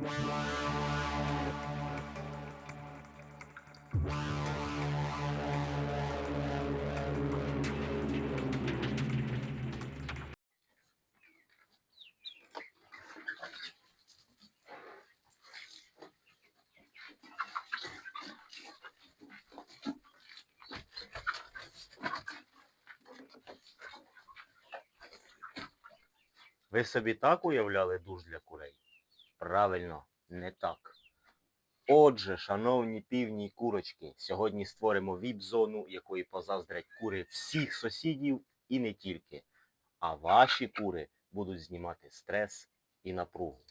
Ви собі так уявляли душ для курей? Правильно, не так. Отже, шановні півні й курочки, сьогодні створимо віп-зону, якої позаздрять кури всіх сусідів і не тільки. А ваші кури будуть знімати стрес і напругу.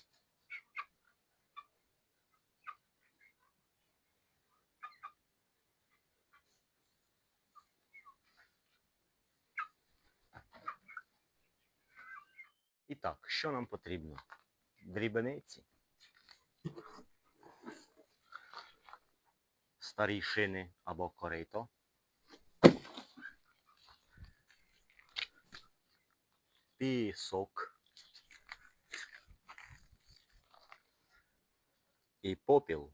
І так, що нам потрібно? Дрібениці. Старі шини або корито. Пісок. І попіл.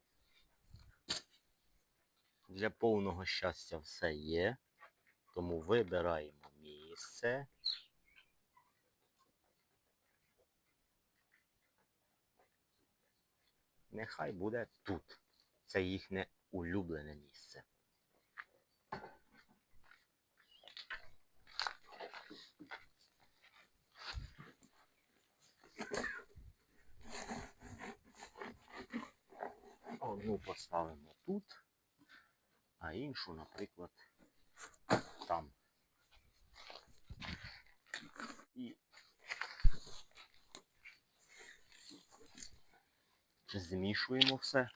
Для повного щастя все є. Тому вибираємо місце. Нехай буде тут. Це їхнє улюблене місце. Одну поставимо тут, а іншу, наприклад, там. І змішуємо все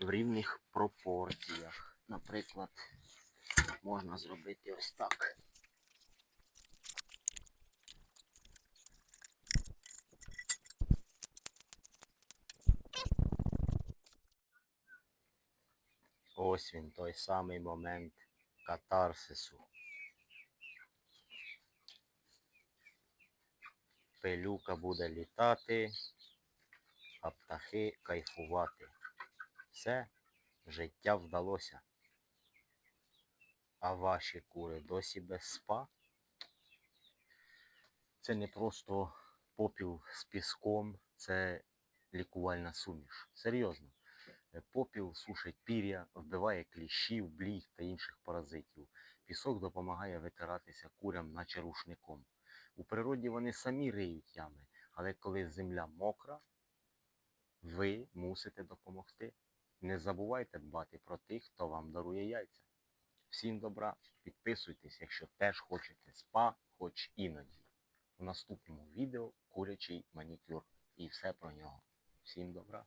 в рівних пропорціях. Наприклад, можна зробити ось так. Ось він, той самий момент катарсису. Пилюка буде літати, а птахи кайфувати. Все, життя вдалося. А ваші кури досі без спа? Це не просто попіл з піском, це лікувальна суміш. Серйозно. Попіл сушить пір'я, вбиває кліщів, бліг та інших паразитів. Пісок допомагає витиратися курям, наче рушником. У природі вони самі риють ями, але коли земля мокра, ви мусите допомогти. Не забувайте дбати про тих, хто вам дарує яйця. Всім добра, підписуйтесь, якщо теж хочете спа, хоч іноді. У наступному відео курячий манікюр і все про нього. Всім добра.